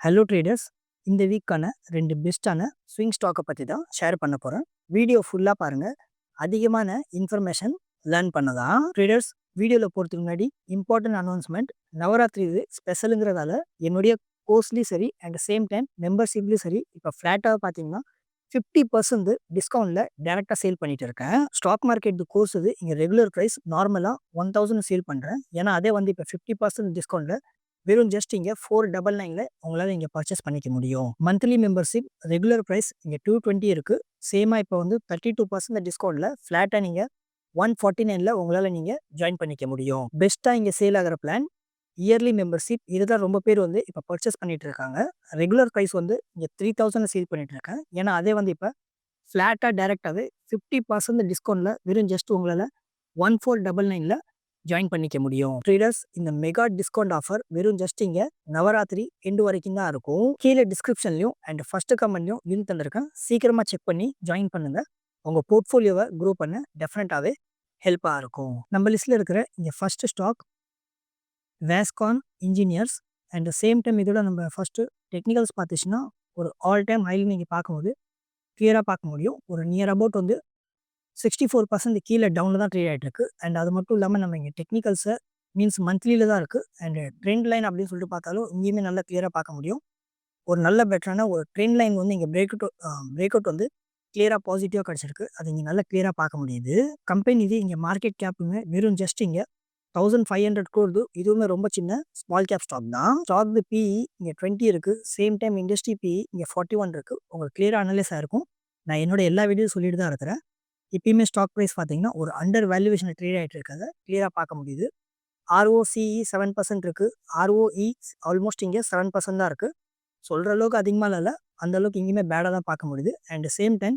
Hello traders இந்த வீக்கான ரெண்டு பெஸ்ட்டான ஸ்விங் ஸ்டாக்கை பற்றி தான் ஷேர் பண்ண போகிறேன் வீடியோ ஃபுல்லாக பாருங்கள் அதிகமான இன்ஃபர்மேஷன் லேர்ன் பண்ணதான் ட்ரேடர்ஸ் வீடியோவில் போகிறதுக்கு முன்னாடி இம்பார்ட்டன்ட் அனௌன்ஸ்மெண்ட் நவராத்திரி இது ஸ்பெஷலுங்கிறதால என்னுடைய கோர்ஸ்லேயும் சரி அண்ட் சேம் டைம் மெம்பர்ஷிப்லேயும் சரி இப்போ ஃப்ளாட்டாக பார்த்தீங்கன்னா ஃபிஃப்டி பர்சன்ட் டிஸ்கவுண்ட்டில் டேரெக்டாக சேல் பண்ணிட்டு இருக்கேன். ஸ்டாக் மார்க்கெட் கோர்ஸ் இது இங்கே ரெகுலர் ப்ரைஸ் நார்மலாக ஒன் தௌசண்ட் சேல் பண்ணுறேன் ஏன்னா அதே வந்து இப்போ ஃபிஃப்டி பர்சன்ட் டிஸ்கவுண்ட்டில் வெறும் ஜஸ்ட் இங்கே ஃபோர் டபுள் நைனில் உங்களால் இங்கே பர்ச்சேஸ் பண்ணிக்க முடியும். மந்த்லி மெம்பர்ஷிப் ரெகுலர் ப்ரைஸ் இங்கே டூ டுவெண்ட்டி இருக்குது சேமாக இப்போ வந்து தேர்ட்டி டூ பர்சன்ட் டிஸ்கவுண்ட்டில் ஃப்ளாட்டாக நீங்கள் ஒன் ஃபார்ட்டி நைனில் உங்களால் நீங்கள் ஜாயின் பண்ணிக்க முடியும். பெஸ்ட்டாக இங்கே சேல் ஆகிற பிளான் இயர்லி மெம்பர்ஷிப் இதுதான் ரொம்ப பேர் வந்து இப்போ பர்ச்சேஸ் பண்ணிட்டு இருக்காங்க. ரெகுலர் ப்ரைஸ் வந்து இங்கே த்ரீ தௌசண்ட் சேல் பண்ணிட்டு இருக்கேன். ஏன்னா அதே வந்து இப்போ ஃப்ளாட்டாக டேரெக்டாகவே ஃபிஃப்டி பர்சன்ட் டிஸ்கவுண்ட்டில் வெறும் ஜஸ்ட் உங்களால் ஒன் ஃபோர் டபுள் நைனில் ஜாயின் பண்ணிக்க முடியும். ட்ரேடர்ஸ் இந்த மெகா டிஸ்கவுண்ட் ஆஃபர் வெறும் ஜஸ்ட் இங்கே நவராத்திரி எண்டு வரைக்கும் தான் இருக்கும். கீழே டிஸ்கிரிப்ஷன்லையும் அண்ட் ஃபர்ஸ்ட் கமெண்ட்லயும் லிங்க் தந்திருக்கேன். சீக்கிரமாக செக் பண்ணி ஜாயின் பண்ணுங்க. உங்கள் போர்ட்ஃபோலியோவை க்ரோ பண்ண டெஃபினட்டாவே ஹெல்ப்பாக இருக்கும். நம்ம லிஸ்ட்டில் இருக்கிற இங்கே first stock Vascon engineers and same time இதோட நம்ம ஃபர்ஸ்ட் டெக்னிக்கல்ஸ் பார்த்துச்சுன்னா ஒரு ஆல் டைம் ஹைலி நீங்கள் பார்க்கும்போது கிளியராக பார்க்க முடியும். ஒரு நியர் அபவுட் வந்து சிக்ஸ்டி ஃபோர் பர்சன்ட் கீழே டவுனில் தான் ட்ரேட் ஆகிட்டு இருக்கு அண்ட் அது மட்டும் இல்லாமல் நம்ம இங்கே டெக்னிக்கல்ஸை மீன்ஸ் மந்த்லியில் தான் இருக்குது அண்ட் ட்ரெண்ட் லைன் அப்படின்னு சொல்லிட்டு பார்த்தாலும் இங்கேயுமே நல்லா கிளியராக பார்க்க முடியும். ஒரு நல்ல பெட்டரான ஒரு ட்ரெண்ட் லைன் வந்து இங்கே பிரேக் அவுட் பிரேக் அவுட் வந்து கிளியராக பாசிட்டிவாக கிடச்சிருக்கு. அது இங்கே நல்லா கிளியராக பார்க்க முடியுது. கம்பெனி இது இங்கே மார்க்கெட் கேப்புமே வெறும் ஜஸ்ட் இங்கே தௌசண்ட் ஃபைவ் ஹண்ட்ரட் கோர்து இதுவுமே ரொம்ப சின்ன ஸ்மால் கேப் ஸ்டாக் தான். ஸ்டாக் பிஇ இங்கே டுவெண்ட்டி இருக்குது சேம் டைம் இண்டஸ்ட்ரி பிஇ இங்கே ஃபார்ட்டி ஒன் இருக்குது உங்களுக்கு கிளியராக அனலைஸாக இருக்கும். நான் என்னோட எல்லா வீடியோ சொல்லிட்டு தான் இருக்கிறேன். இப்பயுமே ஸ்டாக் ப்ரைஸ் பார்த்தீங்கன்னா ஒரு அண்டர் வேல்யூவேஷன் ட்ரேட் ஆகிட்டு இருக்கிறத கிளியராக பார்க்க முடியுது. ஆர்ஓசிஇ செவன் பர்சன்ட் இருக்குது ஆர்ஓஇ ஆல்மோஸ்ட் இங்கே செவன் பர்சன்ட் தான் இருக்குது சொல்கிற அளவுக்கு அதிகமாக இல்லை அந்த அளவுக்கு இங்கேயுமே பேடாக தான் பார்க்க முடியுது. And same time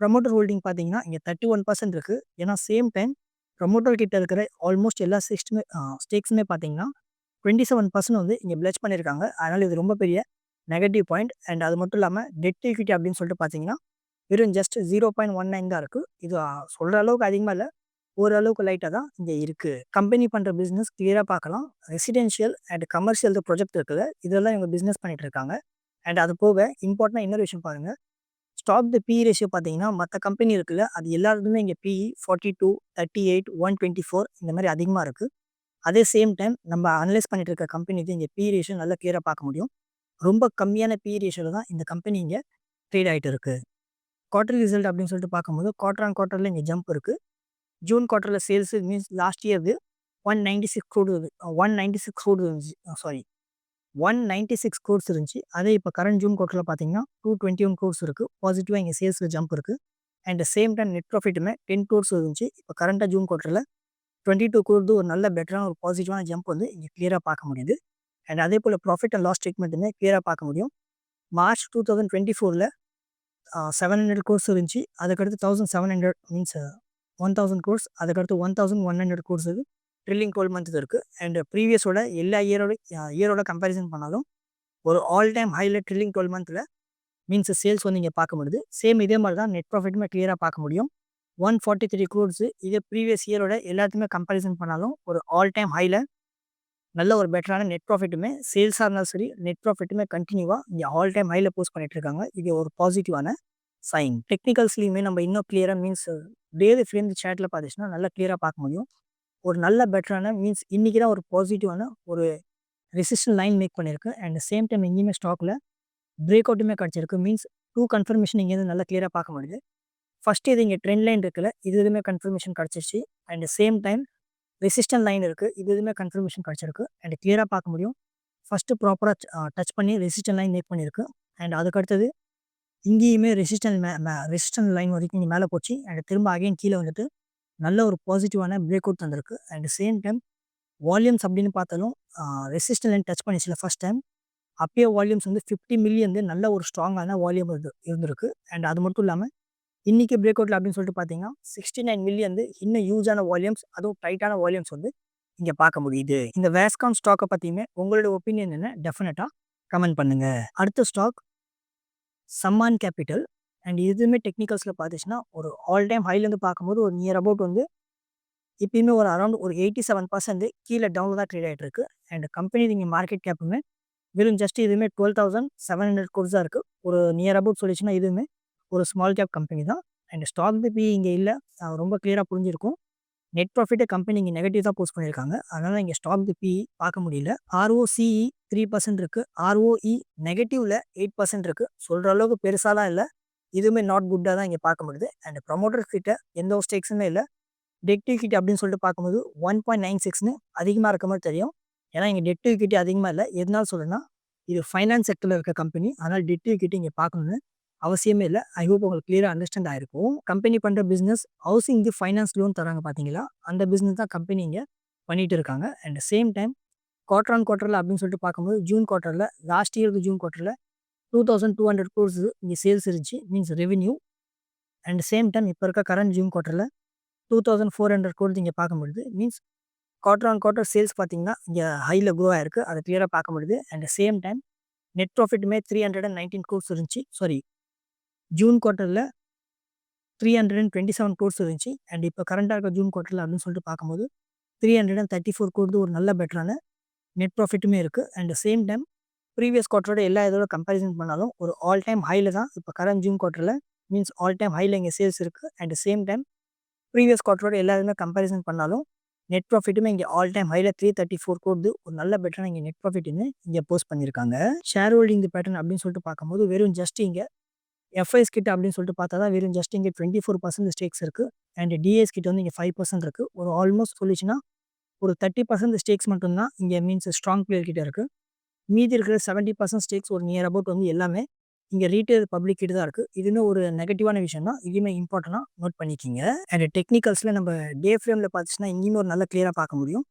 promoter holding பார்த்தீங்கன்னா இங்கே தேர்ட்டி ஒன் பர்சன்ட் இருக்குது ஏன்னா சேம் டைம் ப்ரமோட்டர் கிட்ட இருக்கிற ஆல்மோஸ்ட் எல்லா சிக்ஸ்டுமே ஸ்டேக்ஸுமே பார்த்தீங்கன்னா டுவெண்ட்டி செவன் பர்சன்ட் வந்து இங்கே பிளச் பண்ணியிருக்காங்க அதனால் இது ரொம்ப பெரிய நெகட்டிவ் பாயிண்ட் அண்ட் அது மட்டும் இல்லாமல் டெட் ஈக்விட்டி அப்படின்னு சொல்லிட்டு பார்த்தீங்கன்னா வெறும் just zero point one nine தான் இருக்குது இது சொல்கிற அளவுக்கு அதிகமாக இல்லை. ஓரளவுக்கு லைட்டாக தான் இங்கே இருக்குது கம்பெனி பண்ணுற பிஸ்னஸ் கிளியராக பார்க்கலாம் ரெசிடென்ஷியல் அண்ட் கமர்ஷியல் ப்ரொஜெக்ட் இருக்குது இதெல்லாம் இவங்க பிஸ்னஸ் பண்ணிகிட்டு இருக்காங்க. அண்ட் அது போக இம்பார்ட்டண்டாக இன்னொரு விஷயம் பாருங்கள் ஸ்டாப் த பி ரேஷியோ பார்த்தீங்கன்னா மற்ற கம்பெனி இருக்குல்ல அது எல்லாருக்குமே இங்கே PE forty two thirty eight one twenty four இந்த மாதிரி அதிகமாக இருக்குது அதே சேம் டைம் நம்ம அனலைஸ் பண்ணிட்டு இருக்க கம்பெனி இது இங்கே பி ரேஷியோ நல்லா கிளியராக பார்க்க முடியும். ரொம்ப கம்மியான பி ரேஷியோவில் தான் இந்த கம்பெனி இங்கே ட்ரேட் ஆகிட்டு இருக்குது குவார்டர் ரிசல்ட் அப்படின்னு சொல்லிட்டு பார்க்கும்போது குவார்டர் ஆன் குவார்ட்டரில் இங்கே ஜம்ப் இருக்குது June குவார்ட்டரில் sales means last year one ninety six crore one ninety six crore இருந்துச்சு. Sorry one ninety six crores இருந்துச்சு. அதே இப்போ கரண்ட் ஜூன் குவார்ட்டரில் பார்த்தீங்கன்னா டூ டுவெண்ட்டி ஒன் கோர்ஸ் இருக்குது பாசிட்டிவாக இங்கே சேல்ஸில் ஜம்ப் இருக்குது அண்ட் சேம் டைம் நெட் ப்ராஃபிட்டுமே டென் கோர்ஸ் இருந்துச்சு. இப்போ கரண்ட்டாக ஜூன் குவார்ட்டரில் டுவெண்ட்டி டூ கோர்ஸ் ஒரு நல்ல பெட்டரான ஒரு பாசிட்டிவான ஜம்ப் வந்து இங்கே கிளியராக பார்க்க முடியுது. அண்ட் அதே போல் ப்ராஃபிட் அண்ட் லாஸ் ஸ்டேட்மெண்ட்டுமே கிளியராக பார்க்க முடியும். மார்ச் டூ தௌசண்ட் டுவெண்ட்டி ஃபோரில் செவன் ஹண்ட்ரட் கோர்ஸ் இருந்துச்சு. அதுக்கடுத்து thousand seven hundred means one thousand crores அதுக்கடுத்து one thousand one hundred crores இருக்குது ட்ரில்லிங் டுவெல் மந்த் இருக்குது அண்ட் ப்ரீவியஸோட எல்லா இயரோட இயரோட கம்பேரிசன் பண்ணாலும் ஒரு ஆல் டைம் ஹையில் ட்ரில்லிங் டுவெல் மந்த்தில் மீன்ஸ் சேல்ஸ் வந்து இங்கே பார்க்க முடியுது. சேம் இதே மாதிரி தான் நெட் ப்ராஃபிட்டுமே கிளியராக பார்க்க முடியும். ஒன் ஃபார்ட்டி த்ரீ க்ரோர்ஸு இதே ப்ரீவியஸ் இயரோட எல்லாத்தையுமே கம்பேரிசன் பண்ணாலும் ஒரு ஆல் டைம் ஹையில் நல்ல ஒரு பெட்டரான நெட் ப்ராஃபிட்டுமே சேல்ஸாக இருந்தாலும் சரி நெட் ப்ராஃபிட்டுமே கண்டினியூவாக இங்கே ஆல் டைம் ஹையில் போஸ்ட் பண்ணிட்டு இருக்காங்க. இது ஒரு பாசிட்டிவான சைன் டெக்னிக்கல்ஸ்லையுமே நம்ம இன்னும் கிளியராக மீன்ஸ் டெய்லி ஃப்ரேம் சேட்டில் பார்த்துச்சுன்னா நல்லா கிளியராக பார்க்க முடியும். ஒரு நல்ல பெட்டரான மீன்ஸ் இன்றைக்கி தான் ஒரு பாசிட்டிவான ஒரு ரெசிஸ்டன் லைன் மேக் பண்ணியிருக்கு அண்ட் சேம் டைம் எங்கேயுமே ஸ்டாக்கில் பிரேக் அவுட்டுமே கிடச்சிருக்கு. மீன்ஸ் டூ கன்ஃபர்மேஷன் இங்கேருந்து நல்லா கிளியராக பார்க்க முடியுது. ஃபஸ்ட்டு இது இங்கே ட்ரெண்ட் லைன் இருக்குல்ல இது எதுவுமே கன்ஃபர்மேஷன் கிடச்சிருச்சு. And same time resistance line இருக்குது இது எதுவுமே கன்ஃபர்மேஷன் கிடச்சிருக்கு. அண்ட் கிளியராக பார்க்க முடியும். ஃபஸ்ட்டு ப்ராப்பராக டச் பண்ணி ரெசிஸ்டன் லைன் மேக் பண்ணியிருக்கு அண்ட் அதுக்கடுத்தது இங்கேயுமே ரெசிஸ்டன் மே மே ரெசிஸ்டன் லைன் வரைக்கும் இங்கே மேலே போச்சு. அண்ட் திரும்ப அகைன் கீழே வந்துட்டு நல்ல ஒரு பாசிட்டிவான பிரேக் அவுட் தந்திருக்கு. அண்ட் சேம் டைம் வால்யூம்ஸ் அப்படின்னு பார்த்தாலும் ரெசிஸ்டன் லைன் டச் பண்ணிச்சுல ஃபஸ்ட் டைம் அப்பயே வால்யூம்ஸ் வந்து ஃபிஃப்டி மில்லியன் நல்ல ஒரு ஸ்ட்ராங்கான வால்யூம் இருந்து இருந்திருக்கு. அண்ட் அது மட்டும் இல்லாமல் இன்றைக்கி பிரேக் அவுட்டில் அப்படின்னு சொல்லிட்டு பார்த்தீங்கன்னா சிக்ஸ்டி நைன் மில்லியன் இன்னும் யூஸான வால்யூம்ஸ் அதுவும் டைட்டான வால்யூம்ஸ் வந்து இங்கே பார்க்க முடியுது. இந்த வேஸ்கான் ஸ்டாக்கை பற்றியுமே உங்களோட ஒப்பீனியன் என்ன? டெஃபினட்டாக கமெண்ட் பண்ணுங்கள் அடுத்த ஸ்டாக் சம்மான் கேபிட்டல் அண்ட் இதுவுமே டெக்னிக்கல்ஸில் பார்த்துச்சுன்னா ஒரு ஆல் டைம் ஹைலேருந்து பார்க்கும்போது ஒரு நியர் அபவுட் வந்து இப்பயுமே ஒரு அரௌண்ட் ஒரு எயிட்டி செவன் பர்சன்ட் கீழே டவுனில் தான் ட்ரேட் ஆகிட்டு இருக்கு. அண்ட் கம்பெனி இங்கே மார்க்கெட் கேப்புமே வெறும் ஜஸ்ட் இதுவுமே twelve thousand seven hundred crores தான் இருக்குது ஒரு நியர் அபவுட் சொல்லிச்சுன்னா இதுவுமே ஒரு ஸ்மால் கேப் கம்பெனி தான். அண்ட் ஸ்டாக் பிபி இங்கே இல்லை. ரொம்ப கிளியராக புரிஞ்சிருக்கும். நெட் ப்ராஃபிட்டை கம்பெனி இங்கே நெகட்டிவ் தான் போஸ்ட் பண்ணியிருக்காங்க அதனால் இங்கே ஸ்டாக் பிபி பார்க்க முடியல. ஆர்ஓசிஇ த்ரீ பர்சன்ட் இருக்குது ஆர்ஓஇ நெகட்டிவில் எயிட் பர்சன்ட் இருக்குது சொல்கிற அளவுக்கு பெருசாலாம் இல்லை. இதுவுமே நாட் குட்டாக தான் இங்கே பார்க்க முடியுது. அண்ட் ப்ரொமோட்டர்ஸ் கிட்ட எந்த ஒரு ஸ்டேக்ஸுமே இல்லை. டெட் கிட்ட அப்படின்னு சொல்லிட்டு பார்க்கும்போது ஒன் பாயிண்ட் நைன் சிக்ஸ்னு அதிகமாக இருக்க மாதிரி தெரியும். ஏன்னா இங்கே டெட் கிட்ட அதிகமாக இல்லை. எதனால சொல்லுன்னா இது ஃபைனான்ஸ் செக்டரில் இருக்க கம்பெனி அதனால் டெட் கிட்ட இங்கே பார்க்கணுன்னு அவசியமே இல்லை. ஐ ஹோப் உங்களுக்கு கிளியராக அண்டர்ஸ்டாண்ட் ஆயிருக்கும். கம்பெனி பண்ணுற business housing the finance loan தராங்க பார்த்தீங்களா அந்த பிஸ்னஸ் தான் கம்பெனி இங்கே பண்ணிகிட்டு இருக்காங்க. And same time quarter on குவார்ட்டரில் அப்படின்னு சொல்லிட்டு பார்க்கும்போது ஜூன் குவார்ட்டரில் லாஸ்ட் இயருக்கு June குவார்ட்டரில் two thousand two hundred crores இங்கே சேல்ஸ் இருந்துச்சு. Means revenue and same time இப்போ இருக்க current June குவார்ட்டரில் two thousand four hundred crores இங்கே பார்க்க முடியுது means quarter on quarter sales பார்த்தீங்கன்னா இங்கே ஹையில் க்ரோ ஆயிருக்கு. அதை கிளியராக பார்க்க முடியுது and same time net ப்ராஃபிட்டுமே three hundred and nineteen crores இருந்துச்சு. Sorry June குவார்ட்டரில் three hundred and twenty seven crores இருந்துச்சு. அண்ட் இப்போ கரண்ட்டாக இருக்க ஜூன் குவார்ட்டரில் அப்படின்னு சொல்லிட்டு பார்க்கும்போது three hundred and thirty four crores ஒரு நல்ல பெட்டரான நெட் ப்ராஃபிட்டுமே இருக்குது அண்ட் சேம் டைம் ப்ரீவியஸ் குவார்ட்டரோட எல்லா இதோட கம்பேரிசன் பண்ணாலும் ஒரு ஆல் டைம் ஹையில் தான் இப்போ கரண்ட் ஜூன் குவார்ட்டரில் மீன்ஸ் ஆல் டைம் ஹையில் இங்கே சேல்ஸ் இருக்குது அண்ட் சேம் டைம் ப்ரீவியஸ் குவார்ட்டரோட எல்லா இதுவுமே கம்பேரிசன் பண்ணாலும் நெட் ப்ராஃபிட்டுமே இங்கே ஆல் டைம் ஹையில் த்ரீ தேர்ட்டி ஃபோர் கோர்து ஒரு நல்ல பெட்டரான இங்கே நெட் ப்ராஃபிட்னு இங்கே போஸ்ட் பண்ணியிருக்காங்க ஷேர் ஹோல்டிங் பேட்டர்ன் அப்படின்னு சொல்லிட்டு பார்க்கும்போது வெறும் ஜஸ்ட் இங்கே எஃப்ஐஎஸ் கிட்ட அப்படின்னு சொல்லிட்டு பார்த்தா தான் வெறும் ஜஸ்ட் இங்கே டுவெண்ட்டி ஃபோர் பர்சன்ட் ஸ்டேக்ஸ் இருக்குது அண்ட் டிஎஸ் கிட்ட வந்து இங்கே ஃபைவ் பர்சன்ட் இருக்குது ஒரு ஆல்மோஸ்ட் சொல்லிச்சுன்னா ஒரு தேர்ட்டி பர்சன்ட் ஸ்டேக்ஸ் மட்டும்தான் இங்கே மீன்ஸ் ஸ்ட்ராங் பிளேயர் கிட்ட இருக்குது மீதி இருக்கிற செவன்ட்டி பர்சன்ட் ஸ்டேக்ஸ் ஒரு நியர் அபவுட் வந்து எல்லாமே இங்கே ரீட்டைல் பப்ளிக் கிட்ட தான் இருக்குது இதுன்னு ஒரு நெகட்டிவான விஷயம் தான் இதுவுமே இம்பார்ட்டண்டாக நோட் பண்ணிக்கிங்க. அண்ட் டெக்னிக்கல்ஸில் நம்ம டே ஃப்ரேமில் பார்த்துச்சுன்னா இங்கேயுமே ஒரு நல்ல கிளியராக பார்க்க முடியும்.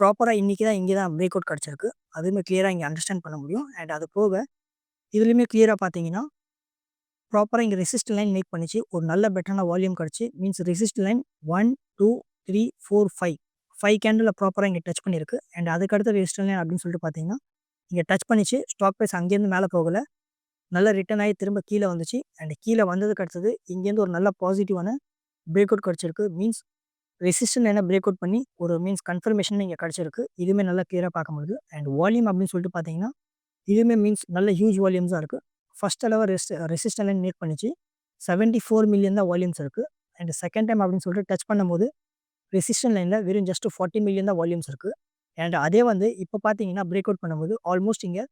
ப்ராப்பராக இன்றைக்கி தான் இங்கே தான் பிரேக் அவுட் கிடச்சிருக்கு. அதுவுமே கிளியராக இங்கே அண்டர்ஸ்டாண்ட் பண்ண முடியும். அண்ட் அது போக இதுலேயுமே கிளியராக பார்த்தீங்கன்னா ப்ராப்பராக இங்கே ரெசிஸ்ட் லைன் மேக் பண்ணிச்சு. ஒரு நல்ல பெட்டரான வால்யூம் கிடச்சி means resist line one two three four five five candle ப்ராப்பராக இங்கே டச் பண்ணியிருக்கு அண்ட் அதுக்கடுத்த ரெசிஸ்ட் லைன் அப்படின்னு சொல்லிட்டு பார்த்தீங்கன்னா இங்கே டச் பண்ணிச்சு. ஸ்டாக் ப்ரைஸ் அங்கேருந்து மேலே போகலை. நல்லா ரிட்டன் ஆகி திரும்ப கீழே வந்துச்சு. அண்ட் கீழே வந்ததுக்கு அடுத்தது இங்கேருந்து ஒரு நல்ல பாசிட்டிவான பிரேக் அவுட் கிடச்சிருக்கு. மீன்ஸ் ரெசிஸ்டன் என்ன பிரேக் அவுட் பண்ணி ஒரு மீன்ஸ் கன்ஃபர்மேஷன் இங்கே கிடச்சிருக்கு. இதுவுமே நல்லா கிளியராக பார்க்க முடியுது. அண்ட் வால்யூம் அப்படின்னு சொல்லிட்டு பார்த்தீங்கன்னா இதுவுமே மீன்ஸ் நல்ல ஹியூஜ் வால்யூம்ஸாக இருக்குது ஃபஸ்ட் அளவு ரெஸ்ட் ரெசிஸ்டன் லைன் பண்ணிச்சு. செவன்ட்டி ஃபோர் மில்லியன் தான் வால்யூம்ஸ் இருக்குது அண்ட் செகண்ட் டைம் அப்படின்னு சொல்லிட்டு டச் பண்ணும்போது ரெசிஸ்டன் லைனில் வெறும் ஜஸ்ட் ஃபார்ட்டி மில்லியன் தான் வால்யூம்ஸ் இருக்குது அண்ட் அதே வந்து இப்போ பார்த்தீங்கன்னா பிரேக் அவுட் பண்ணும்போது ஆல்மோஸ்ட் இங்கே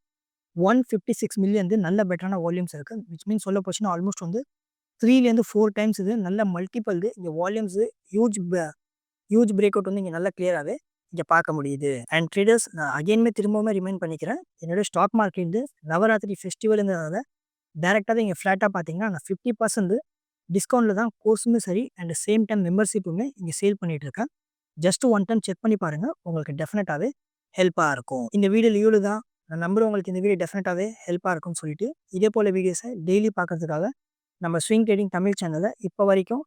ஒன் ஃபிஃப்டி சிக்ஸ் மில்லியன் வந்து நல்ல பெட்டரான வால்யூம்ஸ் இருக்குது விச் மீன் சொல்ல போச்சுன்னா ஆல்மோஸ்ட் வந்து த்ரீலேருந்து ஃபோர் டைம்ஸ் இது நல்ல மல்டிபிள் இது இங்கே volumes huge huge break out வந்து இங்கே நல்லா கிளியராகவே இங்கே பார்க்க முடியுது. அண்ட் ட்ரேடர்ஸ் நான் அகைன்மே திரும்பவுமே ரிமைண்ட் பண்ணிக்கிறேன். என்னோட ஸ்டாக் மார்க்கெட் வந்து நவராத்திரி ஃபெஸ்டிவல் டேரெக்டாக தான் ஃப்ளாட்டாக பார்த்தீங்கன்னா நான் ஃபிஃப்டி பர்சன்ட் டிஸ்கவுண்ட்டில் தான் கோர்ஸுமே சரி அண்ட் சேம் டைம் மெம்பர்ஷிப்புமே இங்கே சேல் பண்ணிகிட்டு இருக்கேன். ஜஸ்ட் ஒன் டைம் செக் பண்ணி பாருங்கள் உங்களுக்கு டெஃபினட்டாகவே ஹெல்ப்பாக இருக்கும். இந்த வீடியோ லீவில் தான். நான் நம்புறேன் உங்களுக்கு இந்த வீடியோ டெஃபினட்டாகவே ஹெல்ப்பாக இருக்கும்னு சொல்லிட்டு இதே போல் வீடியோஸை டெய்லி பார்க்கறதுக்காக நம்ம ஸ்விங் ட்ரேடிங் தமிழ் சேனலை இப்போ வரைக்கும்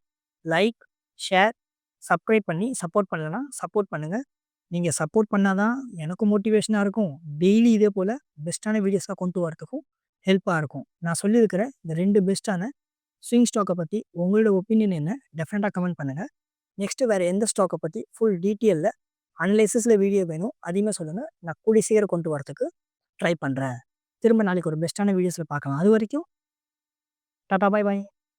லைக் ஷேர் சப்ஸ்கிரைப் பண்ணி சப்போர்ட் பண்ணலைன்னா சப்போர்ட் பண்ணுங்கள் நீங்கள் சப்போர்ட் பண்ணால் தான் எனக்கும் மோட்டிவேஷனாக இருக்கும். டெய்லி இதே போல் பெஸ்ட்டான வீடியோஸாக கொண்டு வரதுக்கும் ஹெல்ப்பாக இருக்கும். நான் சொல்லியிருக்கிற இந்த ரெண்டு பெஸ்ட்டான ஸ்விங் ஸ்டாக்கை பற்றி உங்களோட ஒப்பீனியன் என்ன? டெஃபினட்டாக கமெண்ட் பண்ணுங்கள் நெக்ஸ்ட்டு வேறு எந்த ஸ்டாக்கை பற்றி ஃபுல் டீட்டெயிலில் அனலைசிஸில் வீடியோ வேணும் அதிகமாக சொல்லுங்கள் நான் கூடி சீக்கிரம் கொண்டு வரத்துக்கு ட்ரை பண்ணுறேன் திரும்ப நாளைக்கு ஒரு பெஸ்ட்டான வீடியோஸில் பார்க்கலாம். அது வரைக்கும் டாட்டா பாய் பாய்